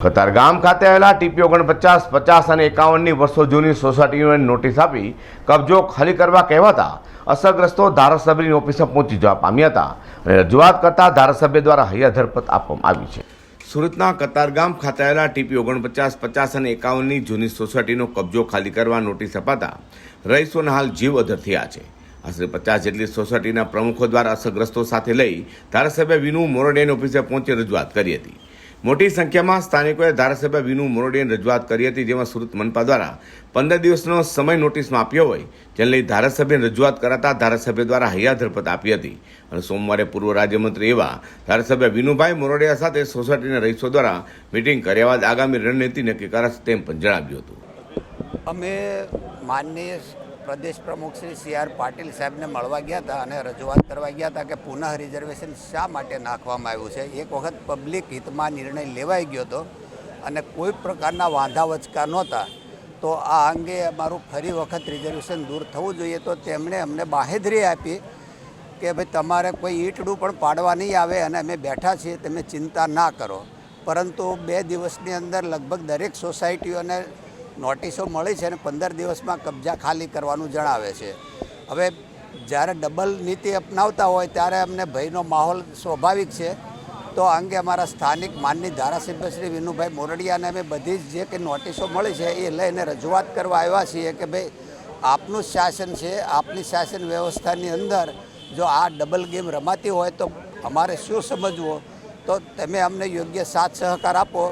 કતારગામ ખાતે આવેલા ટીપી ઓગણપચાસ, પચાસ અને એકાવનની વર્ષો જૂની સોસાયટીઓને નોટિસ આપી કબજો ખાલી કરવા કહેવાતા અસરગ્રસ્તો ધારાસભ્યની ઓફિસે પહોંચી જવા પામ્યા હતા અને રજૂઆત કરતા ધારાસભ્ય દ્વારા હૈયા ધરપત આપવામાં આવી છે. સુરતના કતારગામ ખાતે આવેલા ટીપી ઓગણપચાસ, પચાસ અને એકાવનની જૂની સોસાયટીનો કબજો ખાલી કરવા નોટિસ અપાતા રહીશોના હાલ જીવ અધર થયા છે. આશરે પચાસ જેટલી સોસાયટીના પ્રમુખો દ્વારા અસરગ્રસ્તો સાથે લઈ ધારાસભ્ય વિનુ મોરડિયાની ઓફિસે પહોંચી રજૂઆત કરી હતી. મોટી સંખ્યામાં સ્થાનિકોએ ધારાસભ્ય વિનુ મોરડિયાની રજૂઆત કરી હતી, જેમાં સુરત મનપા દ્વારા પંદર દિવસનો સમય નોટિસમાં આપ્યો હોય, જેને લઈ ધારાસભ્યને રજૂઆત કરાતા ધારાસભ્ય દ્વારા હૈયાધરપત આપી હતી. અને સોમવારે પૂર્વ રાજ્યમંત્રી એવા ધારાસભ્ય વિનુભાઈ મોરડિયા સાથે સોસાયટીના રહીશો દ્વારા મિટિંગ કર્યા બાદ આગામી રણનીતિ નક્કી કરાશે તેમ પણ જણાવ્યું હતું. અમે માનનીય પ્રદેશ પ્રમુખ શ્રી સી આર પાટીલ સાહેબને મળવા ગયા હતા અને રજૂઆત કરવા ગયા હતા કે પુનઃ રિઝર્વેશન શા માટે નાખવામાં આવ્યું છે? એક વખત પબ્લિક હિતમાં નિર્ણય લેવાઈ ગયો હતો અને કોઈ પ્રકારના વાંધા વચકા નહોતા. તો આ અંગે અમારું ફરી વખત રિઝર્વેશન દૂર થવું જોઈએ. તો તેમણે અમને બાહેધરી આપી કે ભાઈ, તમારે કોઈ ઈંટડું પણ પાડવા નહીં આવે અને અમે બેઠા છીએ, તમે ચિંતા ના કરો. પરંતુ બે દિવસની અંદર લગભગ દરેક સોસાયટીઓને નોટિસો મળી છે અને પંદર દિવસમાં કબજા ખાલી કરવાનું જણાવે છે. હવે જ્યારે ડબલ નીતિ અપનાવતા હોય ત્યારે અમને ભયનો માહોલ સ્વાભાવિક છે. તો આ અંગે અમારા સ્થાનિક માનની ધારાસભ્ય શ્રી વિનુભાઈ મોરડિયાને અમે બધી જ જે કે નોટિસો મળી છે એ લઈને રજૂઆત કરવા આવ્યા છીએ કે ભાઈ, આપનું શાસન છે, આપની શાસન વ્યવસ્થાની અંદર જો આ ડબલ ગેમ રમાતી હોય તો અમારે શું સમજવું? તો તમે અમને યોગ્ય સાથ સહકાર આપો.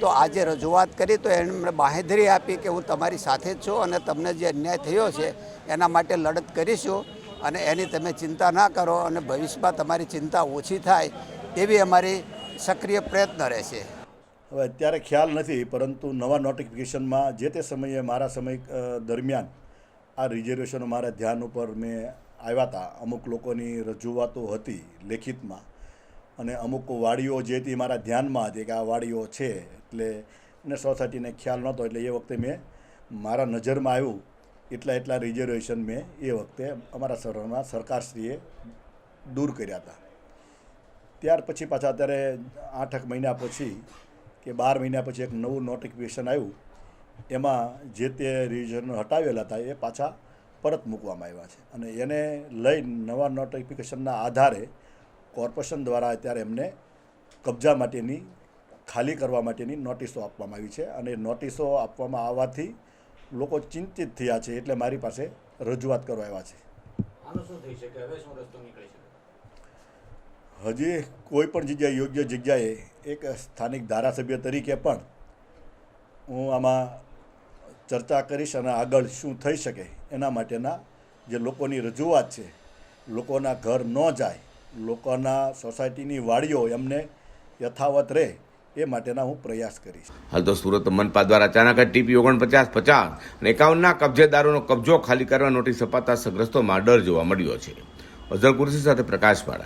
તો આજે રજૂઆત કરી તો એમણે બાહેધરી આપી કે હું તમારી સાથે જ છું અને તમને જે અન્યાય થયો છે એના માટે લડત કરીશું અને એની તમે ચિંતા ના કરો અને ભવિષ્યમાં તમારી ચિંતા ઓછી થાય એવી અમારી સક્રિય પ્રયત્ન રહેશે. હવે અત્યારે ખ્યાલ નથી, પરંતુ નવા નોટિફિકેશનમાં જે તે સમયે મારા સમય દરમિયાન આ રિઝર્વેશનો મારા ધ્યાન ઉપર મેં આવ્યા હતા. અમુક લોકોની રજૂઆતો હતી લેખિતમાં અને અમુક વાડીઓ જે હતી મારા ધ્યાનમાં હતી કે આ વાડીઓ છે એટલે એને સોસાયટીને ખ્યાલ નહોતો એટલે એ વખતે મેં મારા નજરમાં આવ્યું, એટલા એટલા રિઝર્વેશન મેં એ વખતે અમારા શહેરમાં સરકારશ્રીએ દૂર કર્યા હતા. ત્યાર પછી પાછા અત્યારે આઠક મહિના પછી કે બાર મહિના પછી એક નવું નોટિફિકેશન આવ્યું. એમાં જે તે રિવિઝન હટાવેલા હતા એ પાછા પરત મૂકવામાં આવ્યા છે. અને એને લઈ નવા નોટિફિકેશનના આધારે કોર્પોરેશન દ્વારા અત્યારે એમને કબજા માટેની ખાલી કરવા માટેની નોટિસો આપવામાં આવી છે અને નોટિસો આપવામાં આવવાથી લોકો ચિંતિત થયા છે એટલે મારી પાસે રજૂઆત કરવા આવ્યા છે. હજી કોઈ પણ જગ્યાએ યોગ્ય જગ્યાએ એક સ્થાનિક ધારાસભ્ય તરીકે પણ હું આમાં ચર્ચા કરીશ અને આગળ શું થઈ શકે એના માટેના જે લોકોની રજૂઆત છે લોકોના ઘર ન જાય લોકોના સોસાયટીની વાડીઓ એમને યથાવત રહે એ માટેના હું પ્રયાસ કરીશ. હાલ તો સુરત મનપા દ્વારા અચાનક જ ટીપી ઓગણપચાસ, પચાસ અને એકાવનના કબજેદારોનો કબજો ખાલી કરવા નોટિસ અપાતા સગ્રસ્તોમાં ડર જોવા મળ્યો છે. અઝર કુરશી સાથે પ્રકાશવાળા.